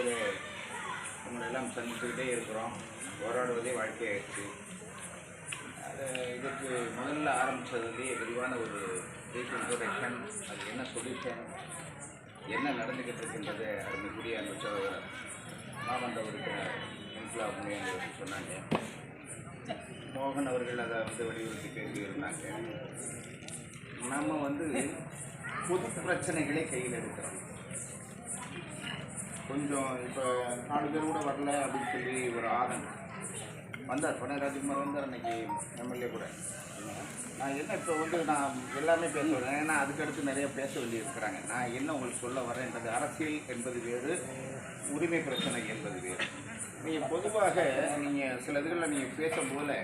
வாழ்க்கையில் உங்களை எல்லாம் சந்திச்சுக்கிட்டே இருக்கிறோம். போராடுவதே வாழ்க்கையாயிடுச்சு. அது இதுக்கு முதல்ல ஆரம்பித்ததுலேயே விரிவான ஒரு பிரீஃப் இன்ட்ரோடக்ஷன் அது என்ன சொல்யூஷன் என்ன நடந்துக்கிட்டு இருக்கின்றது அருமைக்குரிய அந்த சோ- மாமன்ற உறுப்பினர் இன்ஃப்லா முனியாண்டி சொன்னாங்க. மோகன் அவர்கள் அதை வந்து வலியுறுத்தி பேசியிருந்தாங்க. நம்ம வந்து பொது பிரச்சனைகளை கையில் எடுக்கிறோம். கொஞ்சம் இப்போ நாலு பேர் கூட வரல அப்படின்னு சொல்லி ஒரு ஆதன் வந்தார். பொன்னை ராஜ்குமார் வந்தார் அன்னைக்கு எம்எல்ஏ கூட. நான் என்ன இப்போ வந்து நான் எல்லாமே பேச வரேன் ஏன்னா அதுக்கடுத்து நிறைய பேச வேண்டியிருக்கிறாங்க. நான் என்ன உங்களுக்கு சொல்ல வரேன்றது அரசியல் என்பது வேறு உரிமை பிரச்சனை என்பது வேறு. நீங்கள் பொதுவாக நீங்கள் சில இதுகளில் நீங்கள் பேசும்போது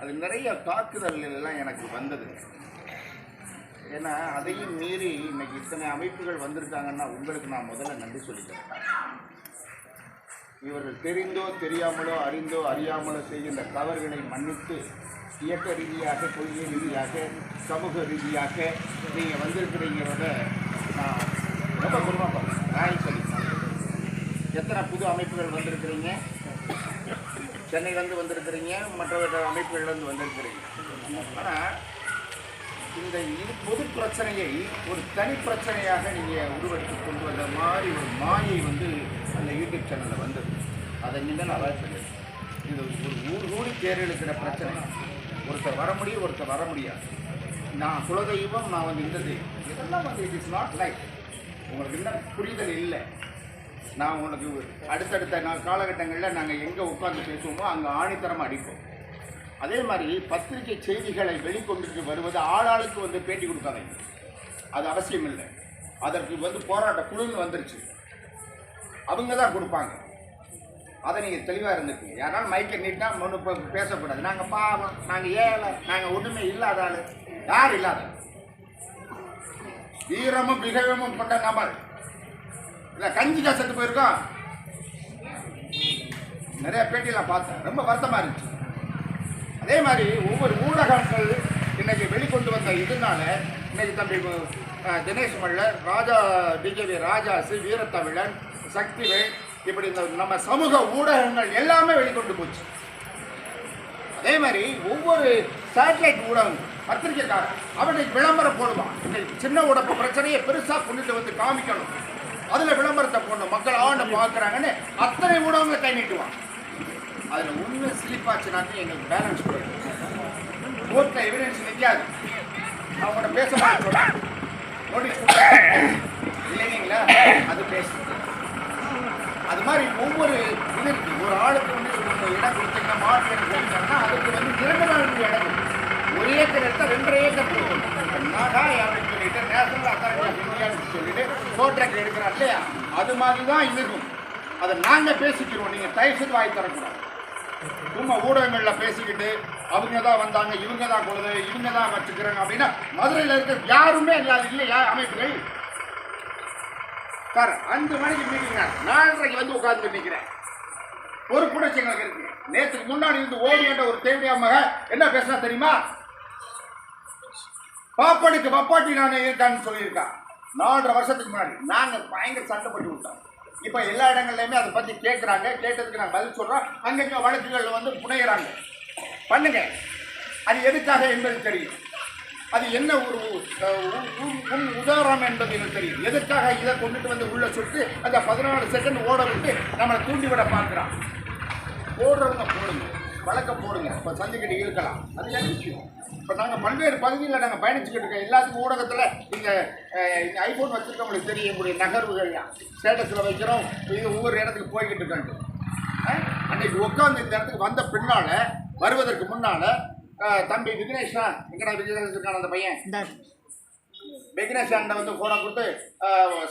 அது நிறைய தாக்குதல்கள் எல்லாம் எனக்கு வந்தது. ஏன்னா அதையும் மீறி இன்னைக்கு இத்தனை அமைப்புகள் வந்திருக்காங்கன்னா உங்களுக்கு நான் முதல்ல நன்றி சொல்லிக்கிறேன். இவர்கள் தெரிந்தோ தெரியாமலோ அறிந்தோ அறியாமலோ செய்கின்ற தவறுகளை மன்னித்து இயக்க ரீதியாக கொள்கை ரீதியாக சமூக ரீதியாக நீங்கள் வந்திருக்கிறீங்கிறத நான் ரொம்ப குருமா பார்க்குறேன் நான் சொல்லி எத்தனை புது அமைப்புகள் வந்திருக்கிறீங்க? சென்னையிலேருந்து வந்திருக்கிறீங்க மற்ற அமைப்புகள்லேருந்து வந்திருக்கிறீங்க. ஆனால் இந்த இது பொது பிரச்சனையை ஒரு தனி பிரச்சனையாக நீங்கள் உருவெடுத்து கொண்டு வந்த மாதிரி ஒரு மாயை வந்து அந்த யூடியூப் சேனலில் வந்தது. அதை நீங்கள் நான் அவாய்ட் இது ஒரு ஊர் ஊடி தேர் இழுக்கிற பிரச்சனை. ஒருத்தர் வர முடியும் ஒருத்தர் வர முடியாது. நான் குலதெய்வம் நான் வந்து இந்த தெய்வம். இதெல்லாம் வந்து இட் இஸ் நாட் லைக் உங்களுக்கு இன்னும் புரிதல் இல்லை. நான் உங்களுக்கு அடுத்தடுத்த நான் காலகட்டங்களில் நாங்கள் எங்கே உட்காந்து பேசுவோமோ அங்கே ஆணித்தரமாக அடிப்போம். அதே மாதிரி பத்திரிகை செய்திகளை வெளிக்கொண்டுட்டு வருவது ஆளாளுக்கு வந்து பேட்டி கொடுக்காதீங்க. அது அவசியம் இல்லை. அதற்கு வந்து போராட்ட குழுன்னு வந்துருச்சு. அவங்க தான் கொடுப்பாங்க. அதை நீங்கள் தெளிவாக இருந்துக்கீங்க. யாராலும் மைக்கை நீட்டா ஒன்று பேசக்கூடாது. நாங்கள் பாவம். நாங்கள் ஏழை. நாங்கள் ஒன்றுமே இல்லாத ஆள். யார் இல்லாத? வீரமும் மிகவும் கொண்ட நபர். இல்லை கஞ்சி கசத்து போயிருக்கோம். நிறைய பேட்டியெல்லாம் பார்த்தேன். ரொம்ப வருத்தமாக இருந்துச்சு. அதே மாதிரி ஒவ்வொரு ஊடகங்கள் இன்னைக்கு வெளிக்கொண்டு வந்த இதனால இன்னைக்கு தம்பி தினேஷ் மல்லர் ராஜா டிஜேவி ராஜாசு வீரத்தமிழன் சக்திவேல் இப்படி இந்த நம்ம சமூக ஊடகங்கள் எல்லாமே வெளிக்கொண்டு போச்சு. அதே மாதிரி ஒவ்வொரு சேட்டலைட் ஊடகம் பத்திரிக்கைக்காரன் அவனை விளம்பரம் போடுவான் இன்னைக்கு சின்ன உடம்பு பிரச்சனையை பெருசாக கொண்டுட்டு வந்து காமிக்கணும். அதில் விளம்பரத்தை போடணும். மக்கள் ஆண்டு பார்க்குறாங்கன்னு அத்தனை ஊடகங்களை கை நீட்டுவான் அதில் உண்மை ஸ்லிப்பாச்சுனாக்க எங்களுக்கு பேலன்ஸ் போயிடும் கோர்ட்டில் எவிடன்ஸ் நிற்காது அவங்களோட பேச மாட்டேன். நோட்டீஸ் இல்லைங்களா? அது பேசு. அது மாதிரி ஒவ்வொரு இது இருக்கு. ஒரு ஆளுக்கு வந்து இடம் கொடுத்தீங்கன்னா மாட்டு இடம் அதுக்கு வந்து இரண்டு நாள் இடம் இருக்கு. ஒரு ஏக்கர் எடுத்தால் ரெண்டரை ஏக்கர் போகும் நாடா அப்படின்னு சொல்லிட்டு நேஷனல் அத்தாரிட்டி இந்தியான்னு சொல்லிட்டு கோட்ராக்ட் எடுக்கிறார் இல்லையா? அது மாதிரி தான் இருக்கும் அதை நாங்கள் பேசிக்கிறோம். நீங்கள் தயவு செய்து வாய் தரக்கூடாது சும்மா ஊடகங்களில் பேசிக்கிட்டு அவங்க தான் வந்தாங்க இவங்க தான் கொடுது இவங்க தான் வச்சுக்கிறாங்க அப்படின்னா மதுரையில் இருக்கிற யாருமே இல்லாத இல்லையா அமைப்புகள் சார் அஞ்சு மணிக்கு மீட்டிங் நாலரைக்கு வந்து உட்காந்து நிற்கிறேன் ஒரு புணர்ச்சி எங்களுக்கு இருக்கு. நேற்றுக்கு முன்னாடி இருந்து ஓடி என்ற ஒரு தேவையா மக என்ன பேசினா தெரியுமா? பாப்பாடிக்கு பப்பாட்டி நான் இருக்கான்னு சொல்லியிருக்கான் நாலரை வருஷத்துக்கு முன்னாடி. நாங்கள் பயங்கர சண்டைப்பட்டு விட்டோம். இப்போ எல்லா இடங்கள்லையுமே அதை பற்றி கேட்குறாங்க கேட்டதுக்கு நான் பதில் சொல்கிறோம் அங்கங்கே வழக்குகள் வந்து புனையிறாங்க. பண்ணுங்க. அது எதுக்காக என்பது தெரியும். அது என்ன ஒரு உதாரணம் என்பது எனக்கு தெரியும். எதற்காக இதை கொண்டுட்டு வந்து உள்ள சுட்டு அந்த பதினாலு செகண்ட் ஓட விட்டு நம்மளை தூண்டி விட பார்க்குறான்? ஓடுறவங்க போடுங்க. போடுங்க இப்போ சந்திக்கிட்டு இருக்கலாம் அது என்ன விஷயம்? இப்போ நாங்கள் பல்வேறு பகுதிகளில் நாங்கள் பயணிச்சுக்கிட்டு இருக்கோம். எல்லாத்துக்கும் ஊடகத்தில் இந்த ஐஃபோன் வச்சுருக்கவங்களுக்கு தெரியும். எங்களுடைய நகர்வுகள்லாம் ஸ்டேட்டஸில் வைக்கிறோம். இது ஒவ்வொரு இடத்துக்கு போய்கிட்டு இருக்கான்ட்டு அஹ், அன்னைக்கு உட்காந்து இந்த இடத்துக்கு வந்த பின்னால் வருவதற்கு முன்னால் தம்பி விக்னேஷா எங்கடா விக்னேஷ் இருக்கான அந்த பையன்? விக்னேஷ் அண்ணன் வந்து ஃபோனை கொடுத்து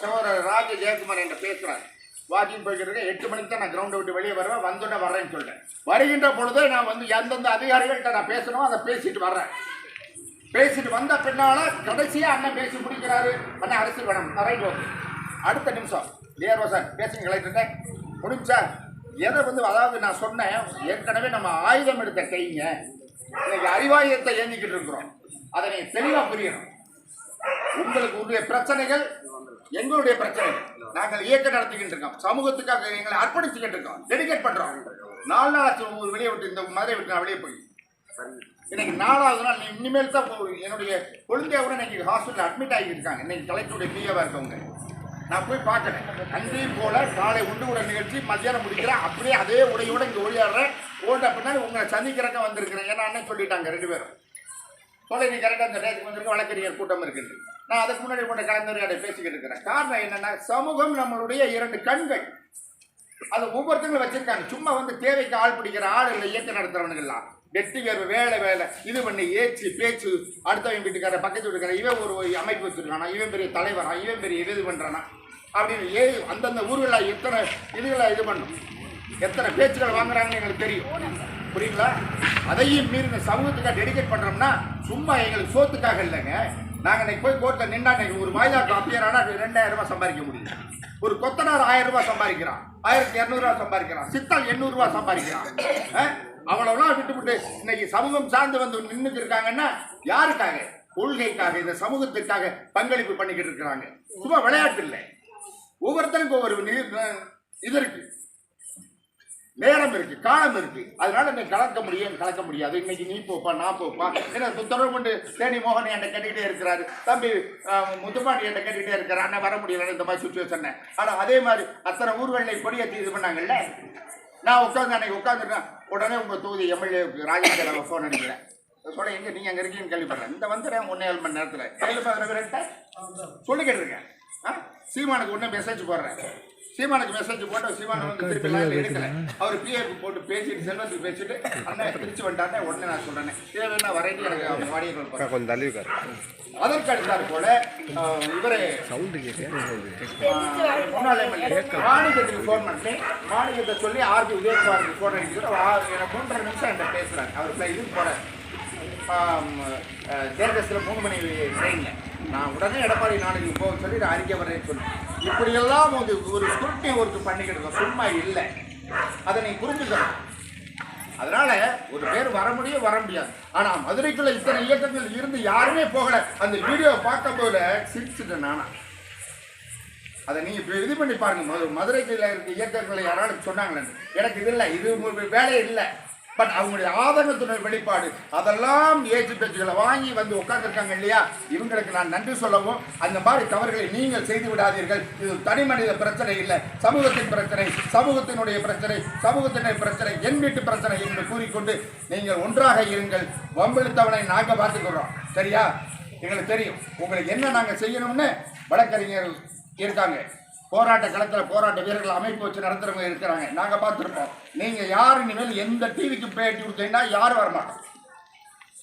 சகோதரர் ராஜ ஜெயக்குமார் என்கிட்ட பேசுகிறார் வாக்கிங் போய்கிட்டு இருக்கேன் எட்டு மணிக்கு தான் நான் கிரவுண்டை விட்டு வெளியே வருவேன். வந்துட்டு வர்றேன்னு சொல்கிறேன் வருகின்ற பொழுது நான் வந்து எந்தெந்த அதிகாரிகள்கிட்ட நான் பேசணும் அதை பேசிட்டு வர்றேன். பேசிட்டு வந்த பின்னால கடைசியாக அண்ணன் பேசி முடிக்கிறாரு. அண்ணன் அரசியல் வேணும். ரைட் ஓகே அடுத்த நிமிஷம். ஏர்வா சார் பேசுங்க கலெக்டர் முடிஞ்சா எதை வந்து அதாவது நான் சொன்னேன் ஏற்கனவே நம்ம ஆயுதம் எடுத்த கைங்க இன்னைக்கு அறிவாயுதத்தை ஏந்திக்கிட்டு இருக்கிறோம். அதை நீங்கள் தெளிவாக புரியணும். உங்களுக்கு உரிய பிரச்சனைகள் எங்களுடைய பிரச்சனை. நாங்கள் இயக்கம் நடத்திக்கிட்டு இருக்கோம். சமூகத்துக்காக எங்களை அர்ப்பணிச்சுக்கிட்டு இருக்கோம். டெடிகேட் பண்றோம். நாலு நாள் ஆச்சு ஒரு வெளியே விட்டு இந்த மதுரை விட்டு நான் வெளியே போய். இன்னைக்கு நாலாவது நாள் இனிமேல் தான் என்னுடைய குழந்தைய கூட இன்னைக்கு ஹாஸ்பிட்டல் அட்மிட் ஆகியிருக்காங்க. இன்னைக்கு கலெக்டருடைய பிஏவா இருக்கவங்க. நான் போய் பார்க்கறேன். அன்றையும் போல காலை உண்டு கூட நிகழ்ச்சி மத்தியானம் முடிக்கிறேன் அப்படியே அதே உடையோட இங்கே ஓடியாடுறேன் ஓட பின்னாடி உங்களை சந்திக்கிறக்க வந்திருக்கிறேன். ஏன்னா அண்ணன் சொல்லிட்டாங்க ரெண்டு பேரும். சொல்ல நீ கரெக்டாக அந்த டேட்டுக்கு வந்திருக்க வழக்கறிஞர் கூட்டம் இருக்குது நான் அதுக்கு முன்னாடி கொண்ட கலந்துரையாடல் பேசிக்கிட்டு இருக்கிறேன். காரணம் என்னன்னா சமூகம் நம்மளுடைய இரண்டு கண்கள். அது ஒவ்வொருத்தங்களும் வச்சிருக்காங்க. சும்மா வந்து தேவைக்கு ஆள் பிடிக்கிற ஆள் இல்லை இயக்கம் நடத்துறவனுங்கெல்லாம். வெட்டி வேறு வேலை வேலை. இது பண்ணி ஏச்சு பேச்சு. அடுத்தவன் வீட்டுக்கார பக்கத்து வீட்டுக்கார இவன் ஒரு ஒரு அமைப்பு வச்சிருக்கானா? இவன் பெரிய தலைவரா இவன் பெரிய இது பண்ணுறானா அப்படின்னு ஏ அந்தந்த ஊர்களில் எத்தனை இதுகளை இது பண்ணும். எத்தனை பேச்சுகள் வாங்குறாங்கன்னு எங்களுக்கு தெரியும். புரியுங்களா? அதையும் மீறி இந்த சமூகத்துக்காக டெடிகேட் பண்ணுறோம்னா சும்மா எங்களுக்கு சோத்துக்காக இல்லைங்க. நாங்கள் இன்னைக்கு போய் கோர்ட்டில் நின்னா இன்னைக்கு ஒரு மயிலாக்கு அப்பியர் ஆனால் ரெண்டாயிரம் ரூபாய் சம்பாதிக்க முடியும். ஒரு கொத்தனார் ஆயிரம் ரூபாய் சம்பாதிக்கிறான். ஆயிரத்தி இரநூறுவா சம்பாதிக்கிறான். சித்தால் எண்ணூறுரூவா சம்பாதிக்கிறான். அஹ்? அவ்வளவுலாம் விட்டுவிட்டு இன்னைக்கு சமூகம் சார்ந்து வந்து நின்றுட்டு இருக்காங்கன்னா யாருக்காக? கொள்கைக்காக இந்த சமூகத்திற்காக பங்களிப்பு பண்ணிக்கிட்டு இருக்கிறாங்க. சும்மா விளையாட்டு இல்லை. ஒவ்வொருத்தருக்கும் ஒவ்வொரு நீர் இது இருக்கு. நேரம் இருக்கு காலம் இருக்கு. அதனால நீ கலக்க முடியும் கலக்க முடியாது. இன்னைக்கு நீ போப்பா நான் போப்பா. ஏன்னா தொடர்பு கொண்டு தேனி மோகன் என்கிட்ட கேட்டுக்கிட்டே இருக்கிறாரு. தம்பி முத்துப்பாண்டி என்கிட்ட கேட்டுக்கிட்டே இருக்கிறார். அண்ணன் வர முடியல இந்த மாதிரி சுச்சுவேஷன் ஆனால் அதே மாதிரி அத்தனை ஊர்களில் கொடியேற்றி இது பண்ணாங்கல்ல? நான் உட்காந்து அன்னைக்கு உட்காந்துருக்கேன் உடனே உங்கள் தொகுதி எம்எல்ஏ ராஜேந்திர ஃபோன் அடிக்கிறேன் சொல்ல எங்க நீங்க அங்க இருக்கீங்கன்னு கேள்விப்படுறேன் இந்த வந்துடுறேன் ஒன்னே ஏழு மணி நேரத்தில். கேள்விப்படுற பேர்கிட்ட சொல்லிக்கிட்டு இருக்கேன் ஆ? சீமானுக்கு ஒண்ணு மெசேஜ் போடுறேன். சீமானுக்கு மெசேஜ் போட்டு சீமான் எடுக்கல அவர் பிஏக்கு போட்டு பேசிட்டு செல்வத்துக்கு பேசிட்டு அண்ணன் திருச்சி வந்துட்டாருன்னு உடனே நான் சொல்றேன். வேணா வரைக்கும் எனக்கு அவங்க வாடிகள் கொஞ்சம் தள்ளி அதற்கு அடுத்தாற் போல இவரே சவுண்டு முன்னாள் மாணிக்கத்துக்கு ஃபோன் பண்ணி மாணிக்கத்தை சொல்லி ஆர்பி உதயகுமாருக்கு ஃபோன் அடிக்கிறது எனக்கு மூன்றரை நிமிஷம் என்கிட்ட பேசுறாங்க அவர் இதுக்கு போகிறேன் தேர்தலில் மூணு மணி ட்ரெயினில் நான் உடனே எடப்பாடி நாளைக்கு போக சொல்லி நான் அறிக்கை வரேன்னு சொல்லி. இப்படியெல்லாம் வந்து ஒரு ஸ்குருட்டினை ஒர்க்கு பண்ணிக்கிட்டு இருக்கோம் சும்மா இல்லை. அதை நீ புரிஞ்சுக்கணும். அதனால ஒரு பேர் வர முடியும் வர முடியாது. ஆனா மதுரைக்குள்ள இத்தனை இயக்கங்கள் இருந்து யாருமே போகல. அந்த வீடியோவை பார்க்க போல சிரிச்சுட்டேன் நானா. அதை நீங்க இது பண்ணி பாருங்க. மதுரைக்குள்ள இருக்க இயக்கங்களை யாராலும் சொன்னாங்களே எனக்கு இது இல்லை. இது ஒரு வேலையே இல்லை. பட் அவங்களுடைய ஆதங்கத்தினுடைய வெளிப்பாடு. அதெல்லாம் ஏற்று பேச்சுகளை வாங்கி வந்து உட்காந்துருக்காங்க இல்லையா? இவங்களுக்கு நான் நன்றி சொல்லவும் அந்த மாதிரி தவறுகளை நீங்கள் செய்து விடாதீர்கள். இது தனி மனித பிரச்சனை இல்லை. சமூகத்தின் பிரச்சனை சமூகத்தினுடைய பிரச்சனை சமூகத்தினுடைய பிரச்சனை என் வீட்டு பிரச்சனை என்று கூறிக்கொண்டு நீங்கள் ஒன்றாக இருங்கள். வம்பிழுத்தவனை நாங்கள் பார்த்துக்கிறோம் சரியா? எங்களுக்கு தெரியும். உங்களுக்கு என்ன நாங்கள் செய்யணும்னு வழக்கறிஞர் இருக்காங்க. போராட்ட களத்தில் போராட்ட வீரர்கள் அமைப்பு வச்சு நடத்துறவங்க இருக்கிறாங்க. நாங்கள் பார்த்துருப்போம். நீங்கள் யார் இனிமேல் எந்த டிவிக்கு பேட்டி கொடுத்தீங்கன்னா யாரும் வரமாட்டோம்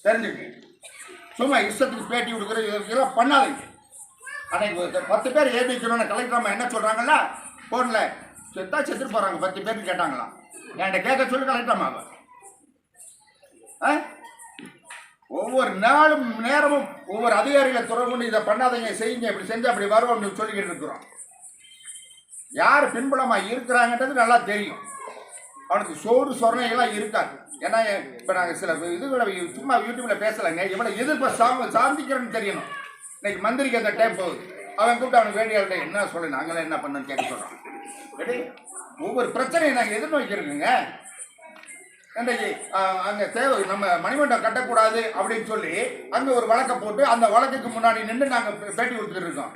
தெரிஞ்சுங்க சும்மா இஷ்டத்துக்கு பேட்டி கொடுக்குற இதெல்லாம் பண்ணாதீங்க. அன்னைக்கு பத்து பேர் ஏபிக்கணும்னு கலெக்டர் அம்மா என்ன சொல்கிறாங்களா ஃபோனில் செத்தா செத்துட்டு போகிறாங்க பத்து பேருக்கு கேட்டாங்களாம். என்கிட்ட கேட்க சொல்லி கலெக்டர் அம்மாவை. ஆ? ஒவ்வொரு நாளும் நேரமும் ஒவ்வொரு அதிகாரிகளை தொடர்பு இதை பண்ணாதீங்க செய்யுங்க இப்படி செஞ்சு அப்படி வருவோம்னு சொல்லிக்கிட்டு இருக்கிறோம். யார் பின்புலமாக இருக்கிறாங்கன்றது நல்லா தெரியும். அவனுக்கு சோறு சொரணைகள்லாம் இருக்காது. ஏன்னா இப்போ நாங்கள் சில இதுகளை சும்மா யூடியூப்பில் பேசலைங்க. இவனை எதிர்ப்பை சாம சாந்திக்கிறேன்னு தெரியணும். இன்னைக்கு மந்திரிக்கு அந்த டைம் போகுது. அவன் கூப்பிட்டு அவனுக்கு வேண்டிய ஆள்கிட்ட என்ன சொல்லு நாங்களே என்ன பண்ணுன்னு கேட்க சொல்கிறோம் ரெடி ஒவ்வொரு பிரச்சனையும் நாங்கள் எதிர்நோக்கிருக்குங்க இன்றைக்கு அங்கே தேவை நம்ம மணிமண்டம் கட்டக்கூடாது அப்படின்னு சொல்லி அங்கே ஒரு வழக்கை போட்டு அந்த வழக்குக்கு முன்னாடி நின்று நாங்கள் பேட்டி கொடுத்துட்டு இருக்கோம்.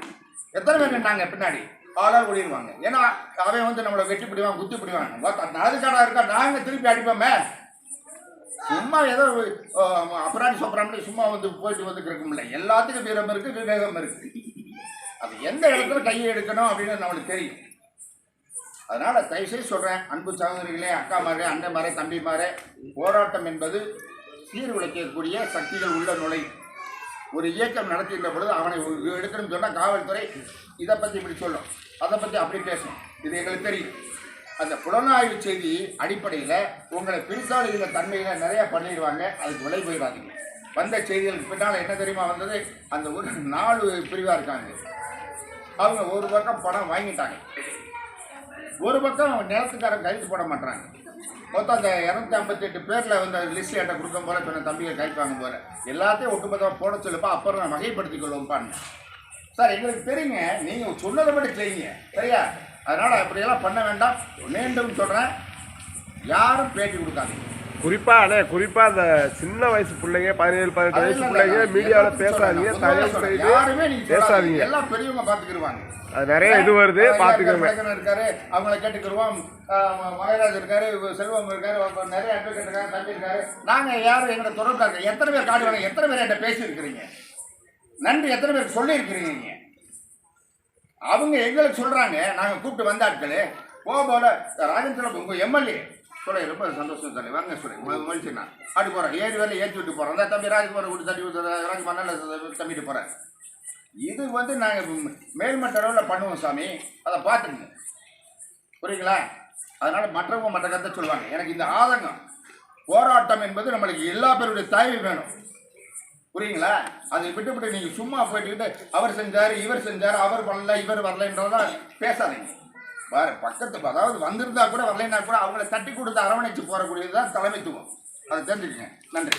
எத்தனை பேர் நின்றாங்க பின்னாடி? ஆளால் ஓடிடுவாங்க. ஏன்னா அவன் வந்து நம்மளை வெட்டி பிடிவான் குத்தி பிடிவாங்க அதுக்கான இருக்கா? நாங்கள் திருப்பி அடிப்போமே? சும்மா ஏதோ ஆஹ், அப்புறாணி சும்மா வந்து போயிட்டு வந்துட்டு இருக்கும்ல எல்லாத்துக்கும் வீரம் இருக்கு விவேகம் இருக்கு. அது எந்த இடத்துல கையை எடுக்கணும் அப்படின்னு நம்மளுக்கு தெரியும். அதனால தயவுசெய்து சொல்றேன் அன்பு சகோதரிகளே அக்காமாரே அண்ணன்மாரே தம்பிமாரே போராட்டம் என்பது சீர்குலைக்கக்கூடிய சக்திகள் உள்ள நுழை. ஒரு இயக்கம் நடத்துகின்ற பொழுது அவனை எடுக்கணும்னு சொன்னால் காவல்துறை இதை பற்றி இப்படி சொல்லும். அதை பற்றி அப்படி பேசணும் இது எங்களுக்கு தெரியும். அந்த புலனாய்வு செய்தி அடிப்படையில் உங்களை பிரித்தாளுகிற தன்மையில் நிறையா பண்ணிடுவாங்க. அதுக்கு விலை போயிடாதீங்க. வந்த செய்திகளுக்கு பின்னால் என்ன தெரியுமா வந்தது? அந்த ஒரு நாலு பிரிவாக இருக்காங்க. அவங்க ஒரு பக்கம் பணம் வாங்கிட்டாங்க. ஒரு பக்கம் நிலத்துக்காரன் கைது போட மாட்டாங்க மொத்தம் அந்த இரநூத்தி ஐம்பத்தெட்டு பேரில் வந்து லிஸ்ட் என்கிட்ட கொடுக்கும் போல சொன்ன தம்பியை கைது வாங்க போல. எல்லாத்தையும் ஒட்டுமொத்தமாக போட சொல்லுப்பா அப்புறம் நான் வகைப்படுத்திக் கொள்வோம்ப்பான்னு. சார் எங்களுக்கு தெரியுங்க. நீங்க சொன்னதை மட்டும் செய்யுங்க. சரியா? அதனால அப்படியெல்லாம் பண்ண வேண்டாம். மீண்டும் சொல்றேன். யாரும் பேட்டி கொடுக்காதீங்க குறிப்பா அண்ணே குறிப்பா அந்த சின்ன வயசு பிள்ளைங்க பதினேழு பதினெட்டு வயசு பிள்ளைங்க மீடியாவில் பேசாதீங்க தயவு செய்து பேசாதீங்க. எல்லாம் பெரியவங்க பாத்துக்கிடுவாங்க அது நிறைய இது வருது பாத்துக்கோங்க. இருக்காரு அவங்கள கேட்டுக்கிடுவோம் மகாராஜ் இருக்காரு செல்வம் இருக்காரு நிறைய அட்வொகேட் இருக்காரு தம்பி இருக்காரு. நாங்க யாரும் எங்களை தொடர்பு எத்தனை பேர் காடு வேணும் எத்தனை பேர் என்கிட்ட பேசி இருக்கிறீங்க நன்றி. எத்தனை பேர் சொல்லியிருக்கிறீங்க நீங்கள் அவங்க எங்களுக்கு சொல்கிறாங்க நாங்கள் கூப்பிட்டு வந்தாட்கள் போக போல. ராஜேந்திர உங்கள் எம்எல்ஏ. சொல்லி ரொம்ப சந்தோஷம் சொல்லி வாங்க சொல்லி மனுஷனா அப்படி போகிறேன் ஏறி வேலை ஏற்றி விட்டு போகிறோம் அந்த தம்பி ராஜ்குமார் விட்டு தள்ளி விட்டு ராஜ் மண்ணில் தம்பிட்டு போகிறேன் இது வந்து நாங்கள் மேல்மட்ட அளவில் பண்ணுவோம் சாமி. அதை பார்த்துக்குங்க. புரியுங்களா? அதனால் மற்றவங்க மற்ற கருத்தை சொல்லுவாங்க. எனக்கு இந்த ஆதங்கம். போராட்டம் என்பது நம்மளுக்கு எல்லா பேருடைய தயவு வேணும். புரியுங்களா அதை விட்டுவிட்டு நீங்கள் சும்மா போயிட்டுக்கிட்டு அவர் செஞ்சார் இவர் செஞ்சார் அவர் வரல இவர் வரலன்றதெல்லாம் பேசாதீங்க. வேறு பக்கத்து அதாவது வந்திருந்தா கூட வரலைன்னா கூட அவங்கள தட்டி கொடுத்து அரவணைச்சு போகக்கூடியது தான் தலைமைத்துவம். அதை தெரிஞ்சுக்கங்க. நன்றி.